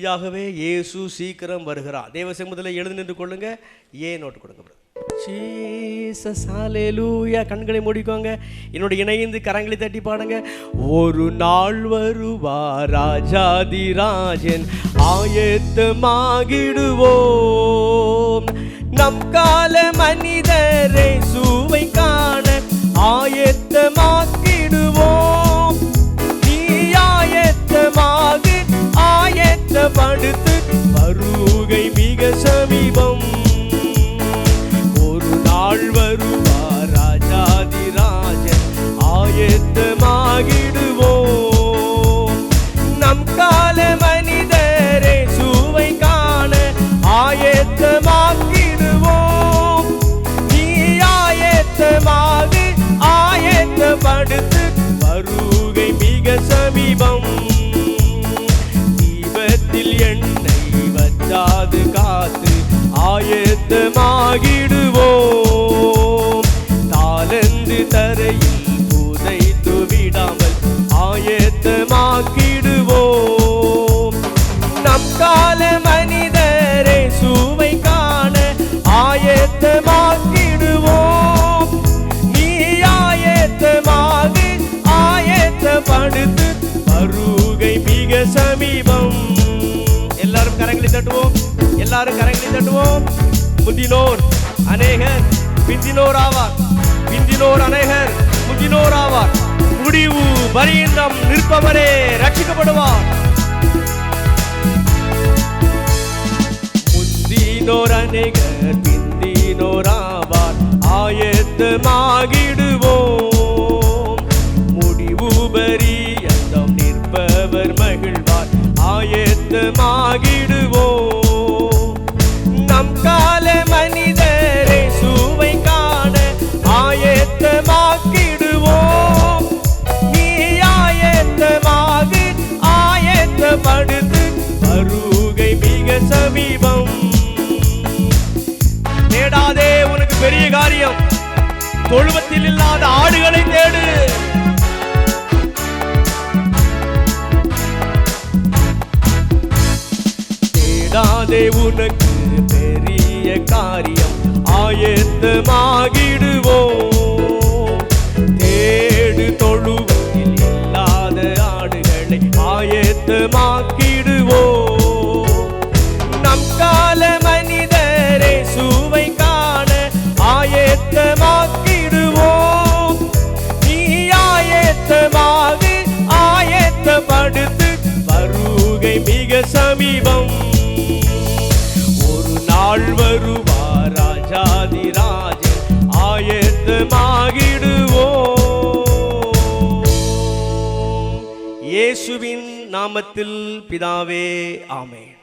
மெய்யாகவே இயேசு சீக்கிரம் வருகிறார். தேவ சமூகத்தில் எழுந்து நின்று கொள்ளுங்க. ஏன் நோட்டு கொடுங்க கண்களை மூடிக்கோங்க. என்னோட இணைந்து கரங்களை தட்டி பாடுங்க. ஒரு நாள் வருவா ராஜாதி ராஜன் ஆயத்தமாகிடுவோம். நம் கால மனிதரை அடுத்து வருகை மிக சமீபம் என்னை வச்சாது காத்து ஆயத்தமாகிடுவோம். தாளந்து தரையில் புதைத்து விடாமல் ஆயத்தமாக்கிடுவோம். நம் கால மனிதரை சுவை காண ஆயத்தமாக்கிடுவோம். நீ ஆயத்தமாக ஆயத்தப்படுத்து அருகை மிக சமீபம். கரங்களை தட்டுவோம். எல்லாரும் கரங்களை தட்டுவோம். முந்தினோர் அநேகர் பிந்தினோர் ஆவார். பிந்தினோர் அநேகர் முந்தினோர் ஆவார். முடிவு பரியந்தம் நிற்பவரே ரட்சிக்கப்படுவார். முந்தினோர் அநேகர் தேடாதே உனக்கு பெரிய காரியம். தொழுவத்தில் இல்லாத ஆடுகளை தேடு. தேடாதே உனக்கு பெரிய காரியம். ஆயத்தமாகிடுவோம். ஆயத்தப்படுத்து வருகை மிக சமீபம். ஒரு நாள் வருவார் ராஜாதி ராஜன் ஆயத்தமாகிடுவோ. இயேசுவின் நாமத்தில் பிதாவே ஆமென்.